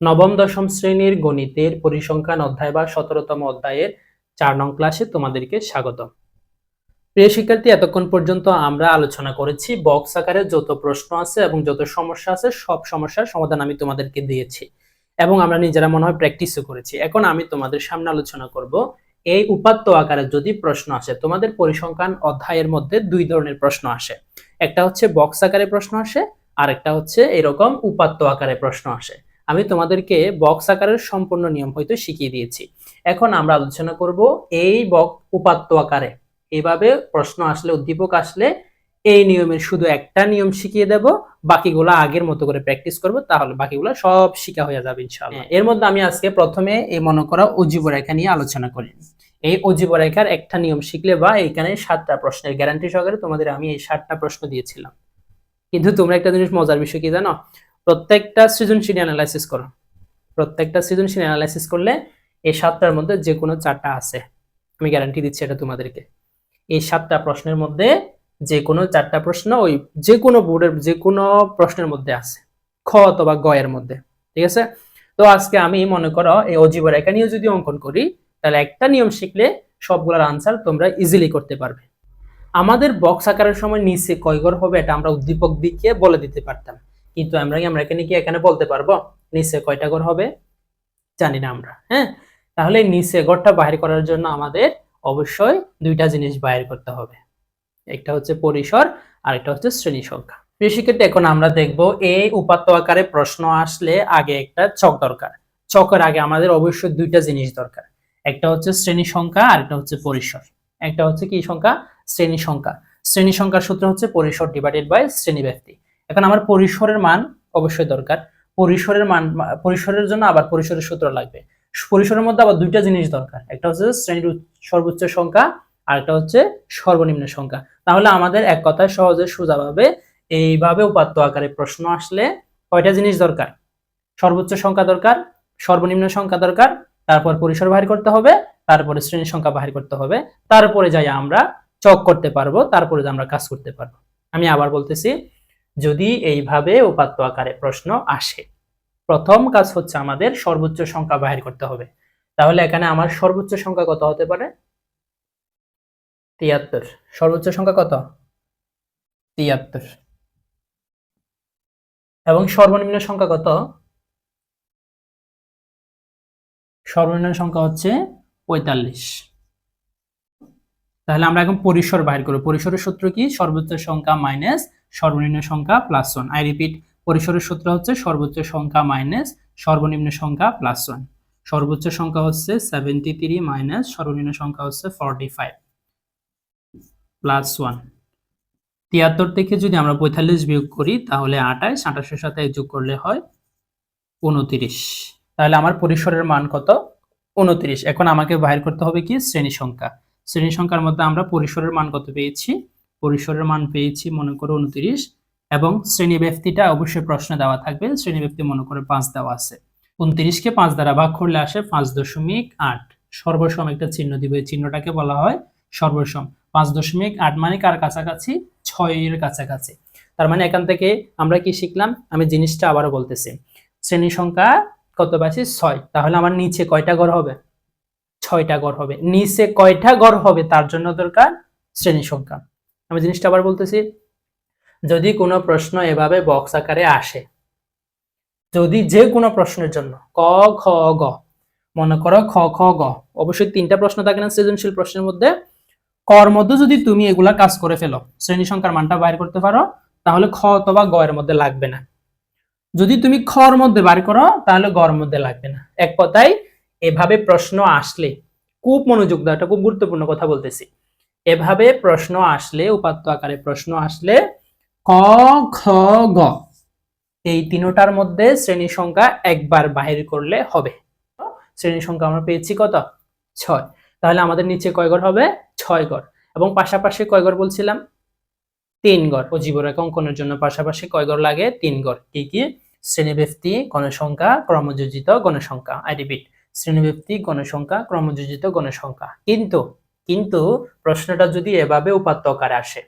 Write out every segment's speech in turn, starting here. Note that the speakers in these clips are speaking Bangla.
নবম, দশম শ্রেণির গণিতের পরিসংখ্যান অধ্যায় বা সতেরোতম অধ্যায়ের চার নং ক্লাসে তোমাদেরকে স্বাগত প্রিয় শিক্ষার্থী, এতক্ষণ পর্যন্ত আমরা আলোচনা করেছি বক্স আকারে যত প্রশ্ন আছে এবং যত সমস্যা আছে, সব সমস্যার সমাধান আমি তোমাদেরকে দিয়েছি এবং আমরা নিজেরা মনে হয় প্র্যাকটিসও করেছি। এখন আমি তোমাদের সামনে আলোচনা করব এই উপাত্ত আকারে যদি প্রশ্ন আসে, তোমাদের পরিসংখ্যান অধ্যায়ের মধ্যে দুই ধরনের প্রশ্ন আসে। একটা হচ্ছে বক্স আকারে প্রশ্ন আসে আর একটা হচ্ছে এরকম উপাত্ত আকারে প্রশ্ন আসে। আমি তোমাদেরকে বক্স আকারের সম্পূর্ণ নিয়ম হয়তো শিখিয়ে দিয়েছি। এখন আমরা আলোচনা করব এই বক উপাত্ত আকারে। এভাবে প্রশ্ন আসলে উদ্দীপক আসলে এই নিয়মের শুধু একটা নিয়ম শিখিয়ে দেব বাকিগুলো আগের মতো করে প্র্যাকটিস করব তাহলে বাকিগুলো সব শিখা হয়ে যাবে ইনশাআল্লাহ। এর মধ্যে আমি আজকে প্রথমে এই মনে করা অজীব রেখা নিয়ে আলোচনা করি। এই অজীব রেখার একটা নিয়ম শিখলে বা এইখানে সাতটা প্রশ্নের গ্যারান্টি সহকারে তোমাদের আমি এই সাতটা প্রশ্ন দিয়েছিলাম। কিন্তু তোমরা একটা জিনিস মজার বিষয় কি জানো? প্রত্যেকটা সৃজনশীল অ্যানালাইসিস করো। প্রত্যেকটা সৃজনশীল অ্যানালাইসিস করলে এই সাতটার মধ্যে যে কোনো চারটা আছে। আমি গ্যারান্টি দিচ্ছি এটা তোমাদেরকে। এই সাতটা প্রশ্নের মধ্যে যে কোনো চারটা প্রশ্ন ওই যে কোনো বোর্ডের যে কোনো প্রশ্নের মধ্যে আছে। খ অথবা গ এর মধ্যে। ঠিক আছে? তো আজকে আমি মনে করো এই অজীব একা নিয়ে যদি অঙ্কন করি, তাহলে একটা নিয়ম শিখলে সবগুলোর আনসার তোমরা ইজিলি করতে পারবে। আমাদের বক্স আকারের সময় নিচে কয় ঘর হবে এটা আমরা উদ্দীপক দিকে বলে দিতে পারতাম। কিন্তু আমরা আমরা এখানে কি এখানে বলতে পারব? নিচে কয়টা ঘর হবে? জানি না আমরা হ্যাঁ? তাহলে নিচে ঘরটা বাহির করার জন্য আমাদের অবশ্যই দুইটা জিনিস বাইর করতে হবে। একটা হচ্ছে পরিসর আর একটা হচ্ছে শ্রেণি সংখ্যা। শিক্ষার্থী এখন আমরা দেখব, এই উপাত্ত আকারে প্রশ্ন আসলে আগে একটা চক দরকার। চকের আগে আমাদের অবশ্যই দুইটা জিনিস দরকার। একটা হচ্ছে শ্রেণি সংখ্যা আর একটা হচ্ছে পরিসর। একটা হচ্ছে কি সংখ্যা? শ্রেণি সংখ্যা। শ্রেণি সংখ্যার সূত্র হচ্ছে পরিসর ডিভাইডেড বাই শ্রেণি ব্যক্তি। এখন আমার পরিসরের মান অবশ্যই দরকার। পরিসরের মান পরিসরের জন্য আবার পরিসরের সূত্র লাগবে। পরিসরের মধ্যে আবার দুইটা জিনিস দরকার। একটা হচ্ছে শ্রেণির সর্বোচ্চ সংখ্যা, আর একটা হচ্ছে সর্বনিম্ন সংখ্যা। তাহলে আমাদের এক কথায় সহজে সোজাভাবে এইভাবে উপাত্ত আকারে প্রশ্ন আসলে কয়টা জিনিস দরকার? সর্বোচ্চ সংখ্যা দরকার, সর্বনিম্ন সংখ্যা দরকার, তারপর পরিসর বাহির করতে হবে, তারপরে শ্রেণির সংখ্যা বাহির করতে হবে, তারপরে যাই আমরা চক করতে পারব, তারপরে আমরা কাজ করতে পারব। আমি আবার বলতেছি যদি এইভাবে উপাত্ত আকারে প্রশ্ন আসে। প্রথম কাজ হচ্ছে আমাদের সর্বোচ্চ সংখ্যা বাহির করতে হবে। তাহলে এখানে আমার সর্বোচ্চ সংখ্যা কত হতে পারে? তিয়াত্তর। সর্বোচ্চ সংখ্যা কত? তিয়াত্তর। এবং সর্বনিম্ন সংখ্যা কত? সর্বনিম্ন সংখ্যা হচ্ছে পঁয়তাল্লিশ। তাহলে আমরা এখন পরিসর বাইর করব। পরিসরের সূত্র কি? সর্বোচ্চ সংখ্যা মাইনাস সর্বনিম্ন সংখ্যা প্লাস ওয়ান। আই রিপিট, পরিসরের সূত্র হচ্ছে সর্বোচ্চ সংখ্যা মাইনাস সর্বনিম্ন সংখ্যা প্লাস ওয়ান। সর্বোচ্চ সংখ্যা হচ্ছে সেভেন্টি থ্রি মাইনাস সর্বনিম্ন সংখ্যা হচ্ছে ফর্টি ফাইভ প্লাস ওয়ান। তিয়াত্তর থেকে যদি আমরা পঁয়তাল্লিশ বিয়োগ করি, তাহলে আঠাশ আঠাশের সাথে যোগ করলে হয় উনত্রিশ তাহলে আমার পরিসরের মান কত? উনত্রিশ এখন আমাকে বাইর করতে হবে কি? শ্রেণি সংখ্যা। শ্রেণি সংখ্যার মধ্যে আমরা পরিসরের মান কত পেয়েছি? পরিসরের মান পেয়েছি মনে করো উনত্রিশ এবং শ্রেণি ব্যক্তিটা অবশ্যই প্রশ্নে দেওয়া থাকবে। শ্রেণি ব্যক্তি মনে করে পাঁচ দেওয়া আছে। উনত্রিশকে পাঁচ দ্বারা ভাগ করলে আসে পাঁচ দশমিক আট। সর্বসম একটা চিহ্ন দিব। এই চিহ্নটাকে বলা হয় সর্বসম। পাঁচ দশমিক আট মানে কার কাছাকাছি? ছয়ের কাছাকাছি। তার মানে এখান থেকে আমরা কি শিখলাম? আমি জিনিসটা আবারও বলতেছি। শ্রেণি সংখ্যা কত পাচ্ছি? ছয়। তাহলে আমার নিচে কয়টা ঘর হবে? ছয়টা ঘর হবে। নিচে কয়টা ঘর হবে তার জন্য দরকার শ্রেণি সংখ্যা। আমি জিনিসটা আবার বলতেছি, যদি কোনো প্রশ্ন এভাবে বক্স আকারে আসে, যদি যে কোনো প্রশ্নের জন্য, ক, খ, গ, মনে করো খ খ, গ, অবশ্যই তিনটা প্রশ্ন থাকে না সৃজনশীল প্রশ্নের মধ্যে, কর মধ্যে যদি তুমি এগুলা কাজ করে ফেলো, শ্রেণি সংখ্যার মানটা বাইর করতে পারো, তাহলে খ অথবা গ এর মধ্যে লাগবে না। যদি তুমি খর মধ্যে বার করো, তাহলে গর মধ্যে লাগবে না। এক কথায় এভাবে প্রশ্ন আসলে, খুব মনোযোগ দাও এটা খুব গুরুত্বপূর্ণ কথা বলতেছি। এভাবে প্রশ্ন আসলে, উপাত্ত আকারে প্রশ্ন আসলে, ক, খ, গ, এই তিনটার মধ্যে শ্রেণি সংখ্যা একবার বাহির করলে হবে। শ্রেণি সংখ্যা আমরা পেয়েছি কত? ছয়। তাহলে আমাদের নিচে কয় ঘর হবে? ছয় ঘর এবং পাশাপাশি কয় ঘর বলছিলাম? তিন ঘর ও জীবরেখা অঙ্কনের জন্য পাশাপাশি কয় ঘর লাগে? তিন ঘর কি কি? শ্রেণীব্যক্তি গণসংখ্যা, ক্রমযোজিত গণসংখ্যা। আই রিপিট শ্রেণীব্যক্তি গণসংখ্যা, ক্রমযোজিত গণসংখ্যা। কিন্তু কিন্তু প্রশ্নটা যদি এভাবে উপাত্ত আকারে আসে,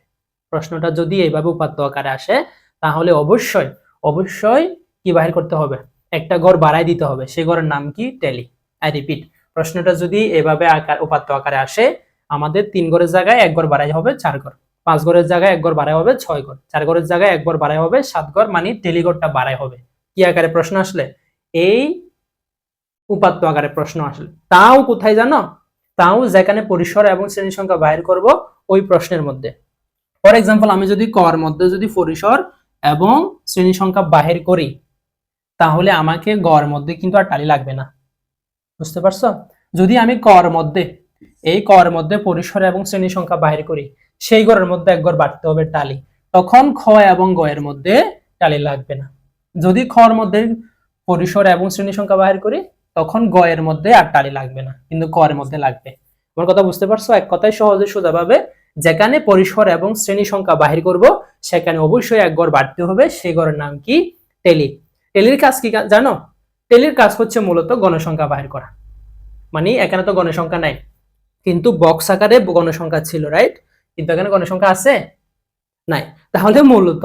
প্রশ্নটা যদি এভাবে উপাত্ত আকারে আসে, তাহলে অবশ্যই অবশ্যই কি বাহির করতে হবে? একটা ঘর বাড়াই দিতে হবে। সেই ঘরের নাম কি? টেলি আই রিপিট প্রশ্নটা যদি এভাবে আকার, উপাত্ত আকারে আসে, আমাদের তিন ঘরের জায়গায় এক ঘর বাড়াই হবে চার ঘর পাঁচ ঘরের জায়গায় এক ঘর বাড়াই হবে ছয় ঘর চার ঘরের জায়গায় এক ঘর বাড়াই হবে সাত ঘর মানে টেলিঘরটা বাড়াই হবে। কি আকারে প্রশ্ন আসলে? এই উপাত্ত আকারে প্রশ্ন আসলে। তাও কোথায় জানো? তাও যেখানে পরিসর এবং শ্রেণি সংখ্যা বাইর করব ওই প্রশ্নের মধ্যে। ফর এক্সাম্পল আমি যদি কর মধ্যে যদি পরিসর এবং শ্রেণি সংখ্যা বাহির করি, তাহলে আমাকে গড় মধ্যে কিন্তু আর টালি লাগবে না। বুঝতে পারছ? যদি আমি কর মধ্যে, এই কর মধ্যে পরিসর এবং শ্রেণি সংখ্যা বাহির করি, সেই গড়ের মধ্যে এক গড় বাড়তে হবে টালি। তখন খ এবং গ এর মধ্যে টালি লাগবে না। যদি খর মধ্যে পরিসর এবং শ্রেণি সংখ্যা বাহির করি তখন গ এর মধ্যে আর টালি লাগবে না, কিন্তু ক এর মধ্যে লাগবে। আমার কথা বুঝতে পারছ? এক কথায় সহজে সোজাভাবে যেখানে পরিসর এবং শ্রেণি সংখ্যা বাহির করব, সেখানে অবশ্যই এক গড় বাড়তে হবে। সেই গড়ের নাম কি? টেলি। টেলির কাজ কি জানো? টেলির কাজ হচ্ছে মূলত গণসংখ্যা বাহির করা। মানে এখানে তো গণসংখ্যা নাই। কিন্তু বক্স আকারে গণসংখ্যা ছিল রাইট কিন্তু এখানে গণসংখ্যা আছে? নাই। তাহলে মূলত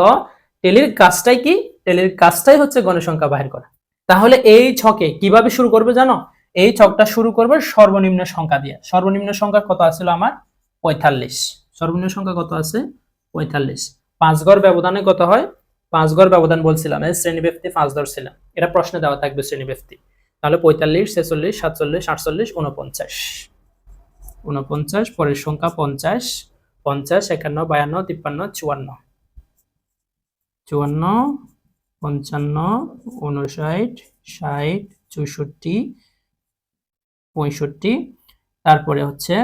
টেলির কাজটাই কি? টেলির কাজটাই হচ্ছে গণসংখ্যা বাহির করা। তাহলে এই ছকে কীভাবে শুরু করবে জানো? এই ছকটা শুরু করবে সর্বনিম্ন সংখ্যা দিয়ে। সর্বনিম্ন সংখ্যা কত আছিল আমার? পঁয়তাল্লিশ। সর্বনিম্ন সংখ্যা কত আছে? পঁয়তাল্লিশ। পাঁচ গড় ব্যবধানে কত হয়? পাঁচ গড় ব্যবধান বলছিলাম, এই শ্রেণি ব্যক্তি পাঁচ ধরছিলাম এটা প্রশ্নে দেওয়া থাকবে শ্রেণি ব্যক্তি তাহলে পঁয়তাল্লিশ, ছেচল্লিশ, সাতচল্লিশ, আটচল্লিশ উনপঞ্চাশ উনপঞ্চাশ পরের সংখ্যা পঞ্চাশ। পঞ্চাশ, একান্ন, বায়ান্ন, তিপ্পান্ন, চুয়ান্ন। চুয়ান্ন পঞ্চান্ন, উনষাট, ষাট, চৌষট্টি, পঁয়ষট্টি, তারপরে হচ্ছে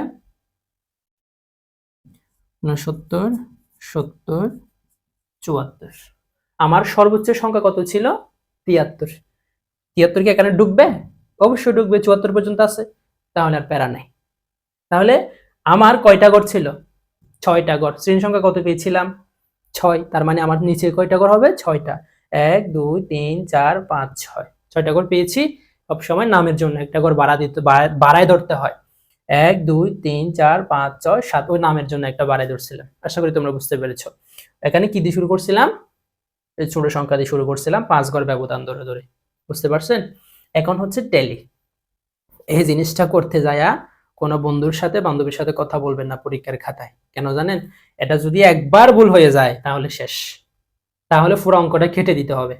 উনসত্তর, সত্তর, চুয়াত্তর। আমার সর্বোচ্চ সংখ্যা কত ছিল? তিয়াত্তর। তিয়াত্তর কি এখানে ডুববে? অবশ্যই ডুববে, চুয়াত্তর পর্যন্ত আছে, তাহলে আর প্যারা নাই। তাহলে আমার কয়টা গড় ছিল? ছয়টা গড়। শ্রেণি সংখ্যা কত পেয়েছিলাম? ছয়, তার মানে আমার নিচে কয়টা গড় হবে? ছয়টা। এক, দুই, তিন, চার, পাঁচ, ছয়। ছয়টা গড় পেয়েছি। সবসময় নামের জন্য একটা গড় বাড়া দিতে বাড়া- বাড়ায় ধরতে হয়। এক, দুই, তিন, চার, পাঁচ, ছয়, সাত ওই নামের জন্য একটা বাড়ায় ধরছিলাম। আশা করি তোমরা বুঝতে পেরেছ। এখানে কি দিয়ে শুরু করছিলাম? ছোট সংখ্যা দিয়ে শুরু করছিলাম। পাঁচ ঘর ব্যবধান ধরে ধরে। বুঝতে পারছেন? এখন হচ্ছে টেলি এই জিনিসটা করতে যায়া কোনো বন্ধুর সাথে, বান্ধবীর সাথে কথা বলবেন না পরীক্ষার খাতায়। কেন জানেন? এটা যদি একবার ভুল হয়ে যায়, তাহলে শেষ। তাহলে পুরো অঙ্কটা খেটে দিতে হবে।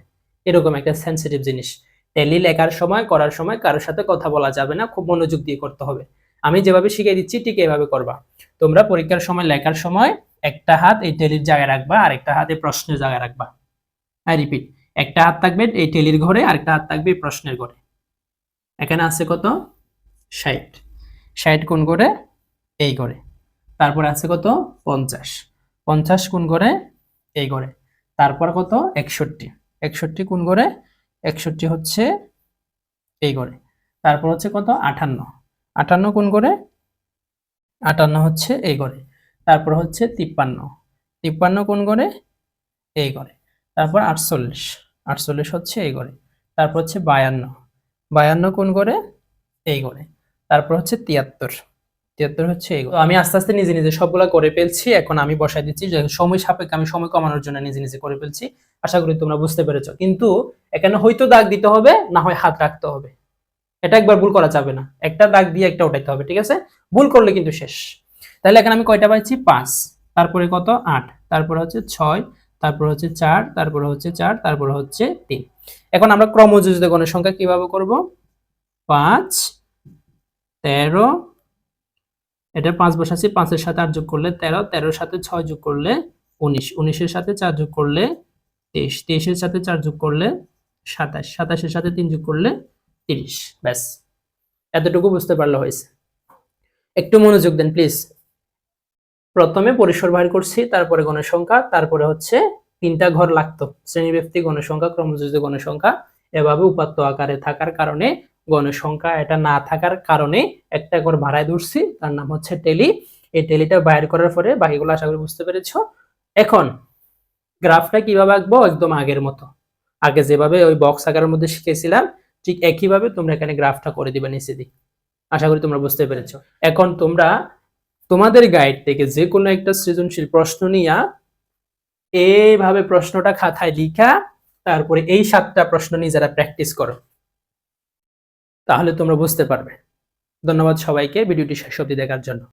এরকম একটা সেন্সিটিভ জিনিস। টেলি লেখার সময়, করার সময় কারোর সাথে কথা বলা যাবে না, খুব মনোযোগ দিয়ে করতে হবে। আমি যেভাবে শিখিয়ে দিচ্ছি, ঠিক এভাবে করবা। তোমরা পরীক্ষার সময়, লেখার সময় একটা হাত এই টেলির জায়গায় রাখবা আর একটা হাত প্রশ্নের জায়গায় রাখবা। আই রিপিট একটা হাত থাকবে এই টেলির ঘরে আর একটা হাত থাকবে প্রশ্নের ঘরে। এখানে আছে কত? ষাট। ষাট কোন করে এই ঘরে। তারপর আছে কত? পঞ্চাশ। পঞ্চাশ কোন করে এই ঘরে। তারপর কত? একষট্টি। একষট্টি কোন করে একষট্টি হচ্ছে এই ঘরে তারপর হচ্ছে কত? আটান্ন। আটান্ন কোন করে আটান্ন হচ্ছে এই ঘরে তারপর হচ্ছে তিপ্পান্ন। তিপ্পান্ন কোন করে এই ঘরে তারপর আটচল্লিশ। আটচল্লিশ হচ্ছে এই ঘরে তারপর হচ্ছে বায়ান্ন। বায়ান্ন কোন করে এই ঘরে তারপর হচ্ছে তিয়াত্তর। তিয়াত্তর হচ্ছে। তো আমি আস্তে আস্তে নিজে নিজে সবগুলা করে ফেলছি, এখন আমি বসাই দিচ্ছি, যে সময় সাপেক্ষে আমি সময় কমানোর জন্য নিজে নিজে করে ফেলছি। আশা করি তোমরা বুঝতে পেরেছ। কিন্তু এখানে হয়তো দাগ দিতে হবে, না হয় হাত রাখতে হবে। এটা একবার ভুল করা যাবে না। একটা দাগ দিয়ে একটা উঠাইতে হবে, ঠিক আছে? ভুল করলে কিন্তু শেষ। তাহলে এখানে আমি কয়টা পাইছি? পাঁচ। তারপরে কত? আট। তারপরে হচ্ছে ছয়। তারপর হচ্ছে চার। তারপরে হচ্ছে চার। তারপরে হচ্ছে তিন। এখন আমরা ক্রমযোজিত গণের সংখ্যা কীভাবে করব? পাঁচ, তেরো এটা পাঁচ বসাচ্ছি পাঁচের সাথে আট যোগ করলে তেরো, তেরোর সাথে ছয় যোগ করলে উনিশ, উনিশের সাথে চার যোগ করলে তেইশ, তেইশের সাথে চার যোগ করলে সাতাশ, সাতাশের সাথে তিন যোগ করলে তিরিশ, ব্যাস। এতটুকু বুঝতে পারলে হয়েছে। একটু মনোযোগ দেন, প্লিজ। প্রথমে পরিসর বাহির করছি, তারপরে গণসংখ্যা তারপরে হচ্ছে তিনটা ঘর লাগতো। শ্রেণীব্যক্তি গণসংখ্যা ক্রমযোজিত গণসংখ্যা এভাবে উপাত্ত আকারে থাকার কারণে গণসংখ্যা এটা না থাকার কারণে একটা ঘর ভাড়ায় ধরছি, তার নাম হচ্ছে টেলি এই টেলিটা বাইর করার পরে বাকিগুলো আশা করি বুঝতে পেরেছ। এখন, গ্রাফটা কীভাবে আঁকবো? একদম আগের মতো। আগে যেভাবে ওই বক্স আকারের মধ্যে শিখেছিলাম, ঠিক একইভাবে তোমরা এখানে গ্রাফটা করে দিবে নিচে দিই আশা করি তোমরা বুঝতে পেরেছ। এখন তোমরা তোমাদের গাইড থেকে যে কোনো একটা সৃজনশীল প্রশ্ন নিয়া এইভাবে প্রশ্নটা খাতায় লিখা, তারপরে এই সাতটা প্রশ্ন নিয়ে যারা প্র্যাকটিস করো। তাহলে তোমরা বুঝতে পারবে। ধন্যবাদ সবাইকে ভিডিওটি শেষ অবধি দেখার জন্য।